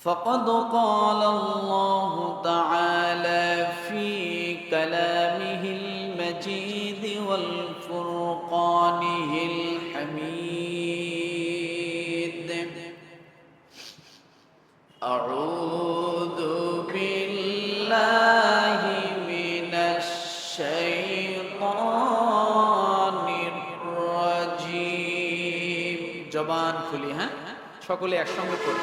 فقد قال الله تعالى في كلامه المجيد والفرقانه الحميد أعوذ بالله من الشيطان الرجيم জবান খুলি হ্যাঁ সকলে একসঙ্গে পড়ি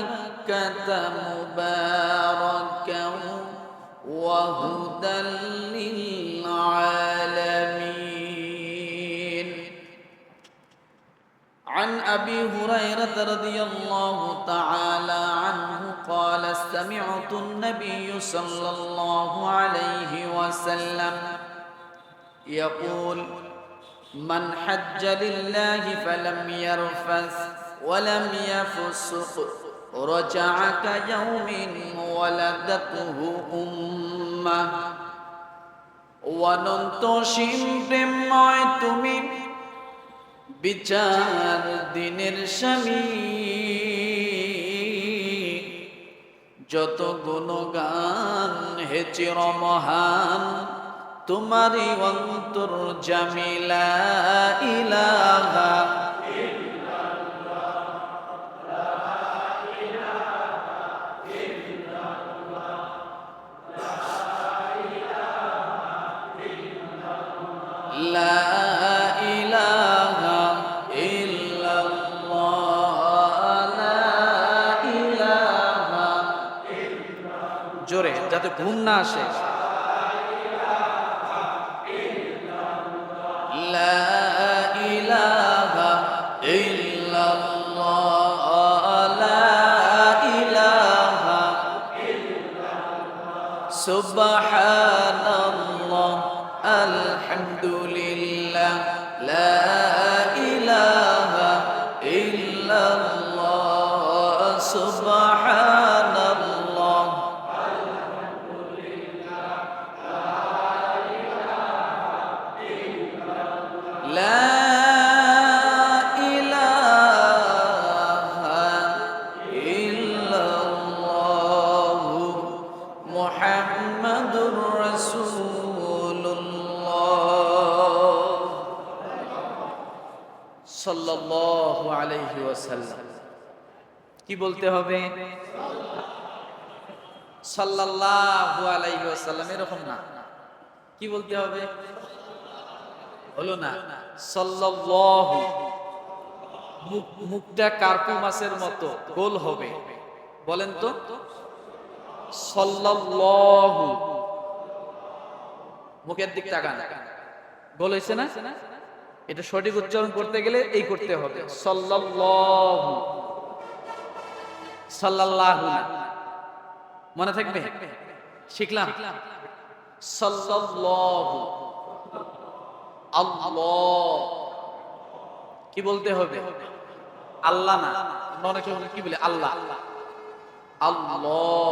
ببكة مباركا وهدى للعالمين. عن أبي هريرة رضي الله تعالى عنه قال سمعت النبي صلى الله عليه وسلم يقول من حج لله فلم يرفث ولم يفسق رجع كيوم ولدته امه অনন্তসীম প্রেমময় তুমি বিচার দিনের স্বামী যত গুণগান হে চির মহান তোমারই অন্তর জামিলা জোরে যাতে ঘুম না আসে لا إله إلا الله لا إله سبحان الله الحمد لله. لا কি বলতে হবে? সাল্লাল্লাহু আলাইহি ওয়াসাল্লাম, এরকম না। কি বলতে হবে? হলো না। সাল্লাল্লাহু মুখটা কার্পু মাছের মতো, গোল হবে। বলেন তো। সাল্লাল্লাহু, মুখের দিক তাকান গোল হয়েছে না? এটা সঠিক উচ্চারণ করতে গেলে এই করতে হবে। সাল্লাল্লাহু। সাল্লাল্লাহু মনে থাকবে? শিখলাম? সাল্লাল্লাহু। আল্লাহ। কি বলতে হবে? আল্লাহ না। অনেকে কি বলে? আল্লাহ। আল্লাহ।